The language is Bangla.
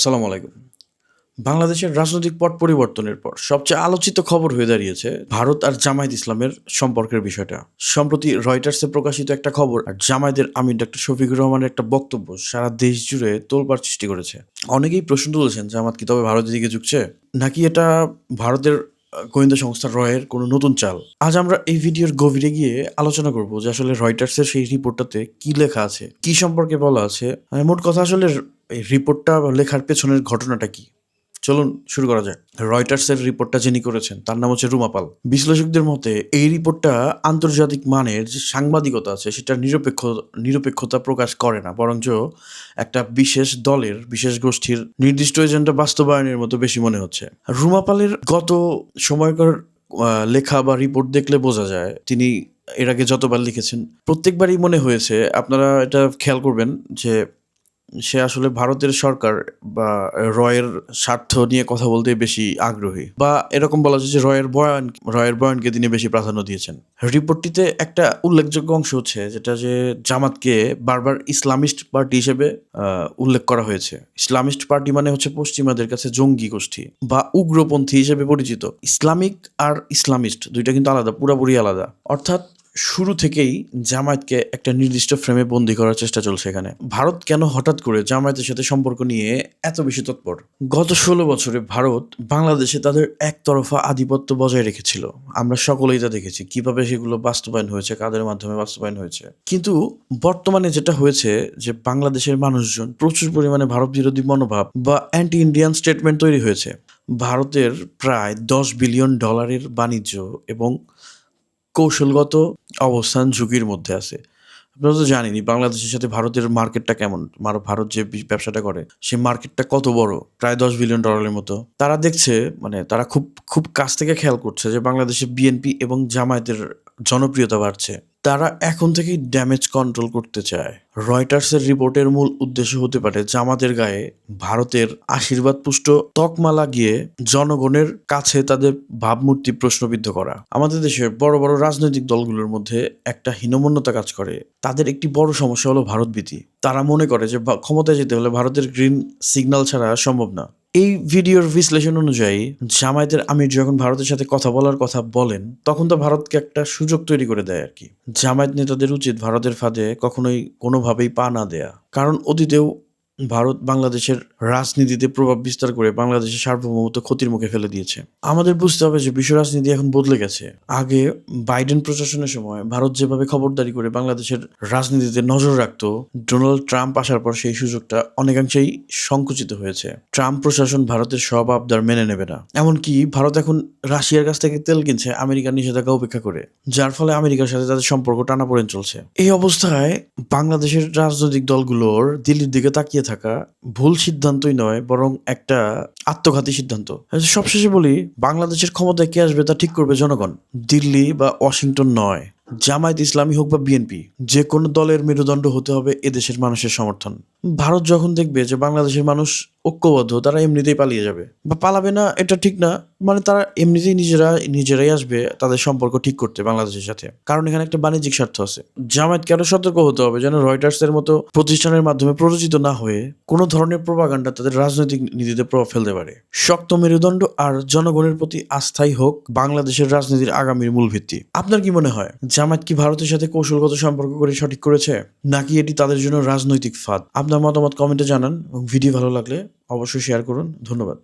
আসসালামু আলাইকুম। বাংলাদেশের রাজনৈতিক পট পরিবর্তনের পর সবচেয়ে আলোচিত খবর হয়ে দাঁড়িয়েছে ভারত আর জামায়াত ইসলামের সম্পর্কের বিষয়টা। সম্প্রতি রয়টার্সে প্রকাশিত একটা খবর, আর জামায়াতের আমির ডক্টর শফিকুর রহমানের একটা বক্তব্য সারা দেশ জুড়ে তোলপাড় সৃষ্টি করেছে। অনেকেই প্রশ্ন তুলেছেন জামাত কি তবে ভারতের দিকে ঝুঁকছে? নাকি এটা ভারতের গোয়েন্দা সংস্থা রয়ের কোনো নতুন চাল? আজ আমরা এই ভিডিওর গভীরে গিয়ে আলোচনা করব যে আসলে রয়টার্সের সেই রিপোর্টটাতে কি লেখা আছে, কি সম্পর্কে বলা আছে। মোট কথা আসলে এই রিপোর্টটা লেখার পেছনের ঘটনাটা কি? চলুন, শুরু করা যাক। রয়টার্সের রিপোর্টটা যিনি করেছেন, তার নাম হচ্ছে রুমাপাল বিশ্লেষকদের মতে, এই রিপোর্টটা আন্তর্জাতিক মানের যে সাংবাদিকতা আছে, সেটা নিরপেক্ষ, নিরপেক্ষতা প্রকাশ করে না, বরঞ্চ একটা বিশেষ দলের, বিশেষ গোষ্ঠীর নির্দিষ্ট এজেন্ডা বাস্তবায়নের মতো বেশি মনে হচ্ছে। রুমাপালের গত সময়কার লেখা বা রিপোর্ট দেখলে বোঝা যায়, তিনি এর আগে যতবার লিখেছেন, প্রত্যেকবারই মনে হয়েছে, আপনারা এটা খেয়াল করবেন যে সে আসলে ভারতের সরকার বা রয়ের স্বার্থ নিয়ে কথা বলতে বেশি আগ্রহী। বা এরকম বলা যায় যে রয়ের বয়ান, রয়ের বয়ানকে তিনি বেশি প্রাধান্য দিয়েছেন। রিপোর্টটিতে একটা উল্লেখযোগ্য অংশ হচ্ছে যেটা যে জামাতকে বারবার ইসলামিস্ট পার্টি হিসেবে উল্লেখ করা হয়েছে। ইসলামিস্ট পার্টি মানে হচ্ছে পশ্চিমাদের কাছে জঙ্গি গোষ্ঠী বা উগ্রপন্থী হিসেবে পরিচিত। ইসলামিক আর ইসলামিস্ট দুইটা কিন্তু আলাদা, পুরোপুরি আলাদা। অর্থাৎ শুরু থেকেই জামায়াতকে একটা নির্দিষ্ট ফ্রেমে বন্দি করার চেষ্টা চলছে এখানে। ভারত কেন হঠাৎ করে জামায়াতের সাথে সম্পর্ক নিয়ে এত বেশি তৎপর? গত ষোলো বছরে ভারত বাংলাদেশে তাদের একতরফা আধিপত্য বজায় রেখেছিল। আমরা সকলেই তা দেখেছি। কীভাবে সেগুলো বাস্তবায়ন হয়েছে, কাদের মাধ্যমে বাস্তবায়ন হয়েছে? কিন্তু বর্তমানে যেটা হয়েছে যে বাংলাদেশের মানুষজন প্রচুর পরিমাণে ভারত বিরোধী মনোভাব বা অ্যান্টি ইন্ডিয়ান স্টেটমেন্ট তৈরি হয়েছে। ভারতের প্রায় দশ বিলিয়ন ডলারের বাণিজ্য এবং কৌশলগত অবস্থান ঝুঁকির মধ্যে আছে। আপনারা তো জানেনই বাংলাদেশের সাথে ভারতের মার্কেটটা কেমন? ভারত যে ব্যবসাটা করে সেই মার্কেটটা কত বড়? প্রায় দশ বিলিয়ন ডলারের মতো। তারা দেখছে মানে তারা খুব খুব কাছ থেকে খেয়াল করছে যে বাংলাদেশে বিএনপি এবং জামায়াতের জনপ্রিয়তা বাড়ছে। তারা এখন থেকেই ড্যামেজ কন্ট্রোল করতে চায়। রয়টার্সের রিপোর্টের মূল উদ্দেশ্য হতে পারে জামাতের গায়ে ভারতের আশীর্বাদ পুষ্ট তকমা লাগিয়ে জনগণের কাছে তাদের ভাবমূর্তি প্রশ্নবিদ্ধ করা। আমাদের দেশের বড় বড় রাজনৈতিক দলগুলোর মধ্যে একটা হীনমন্যতা কাজ করে। তাদের একটি বড় সমস্যা হলো ভারতভীতি তারা মনে করে যে ক্ষমতায় যেতে হলে ভারতের গ্রিন সিগন্যাল ছাড়া সম্ভব না। এই ভিডিওর বিশ্লেষণ অনুযায়ী, জামায়াতের আমির যখন ভারতের সাথে কথা বলার কথা বলেন, তখন তো ভারতকে একটা সুযোগ তৈরি করে দেয় আর কি। জামায়াত নেতাদের উচিত ভারতের ফাঁদে কখনোই কোনোভাবেই পা না দেয়া। কারণ অতীতেও ভারত বাংলাদেশের রাজনীতিতে প্রভাব বিস্তার করে বাংলাদেশের সার্বভৌমত্ব ক্ষতির মুখে ফেলে দিয়েছে। আমাদের বুঝতে হবে যে বিশ্ব রাজনীতি এখন বদলে গেছে। আগে বাইডেন প্রশাসনের সময় ভারত যেভাবে খবরদারি করে বাংলাদেশের রাজনীতিতে নজর রাখতো, ডোনাল্ড ট্রাম্প আসার পর সেই সুযোগটা অনেকাংশেই সংকুচিত হয়েছে। ট্রাম্প প্রশাসন ভারতের সব আবদার মেনে নেবে না। এমনকি ভারত এখন রাশিয়ার কাছ থেকে তেল কিনছে আমেরিকার নিষেধাজ্ঞা উপেক্ষা করে, যার ফলে আমেরিকার সাথে তাদের সম্পর্ক টানাপোড়েন চলছে। এই অবস্থায় বাংলাদেশের রাজনৈতিক দলগুলোর দিল্লির দিকে তাকিয়ে থাকা ভুল সিদ্ধান্তই নয়, বরং একটা আত্মঘাতী সিদ্ধান্ত। সবশেষে বলি, বাংলাদেশের ক্ষমতায় কে আসবে তা ঠিক করবে জনগণ। দিল্লি বা ওয়াশিংটন নয়, জামায়াত ইসলামী হোক বা বিএনপি, যে কোনো দলের মেরুদণ্ড হতে হবে এদেশের মানুষের সমর্থন। ভারত যখন দেখবে যে বাংলাদেশের মানুষ ঐক্যবদ্ধ, তারা এমনিতেই পালিয়ে যাবে। বা পালাবে না, এটা ঠিক না। মানে তারা এমনিতেই নিজেরা, নিজেরাই আসবে তাদের সম্পর্ক ঠিক করতে বাংলাদেশের সাথে। কারণ এখানে একটা বাণিজ্যিক স্বার্থ আছে। জামায়াতকে আরও সতর্ক হতে হবে? যেন রয়টার্সের মতো প্রতিষ্ঠানের মাধ্যমে প্ররোচিত না হয়ে কোনো ধরনের প্রভাকাণ্ডা তাদের রাজনৈতিক নীতিতে প্রভাব ফেলতে পারে। শক্ত মেরুদণ্ড আর জনগণের প্রতি আস্থাই হোক বাংলাদেশের রাজনীতির আগামীর মূল ভিত্তি। আপনার কি মনে হয়, জামায়াত কি ভারতের সাথে কৌশলগত সম্পর্ক করে সঠিক করেছে? নাকি এটি তাদের জন্য রাজনৈতিক ফাঁদ? আপনার মতামত কমেন্টে জানান এবং ভিডিও ভালো লাগলে অবশ্যই শেয়ার করুন। ধন্যবাদ।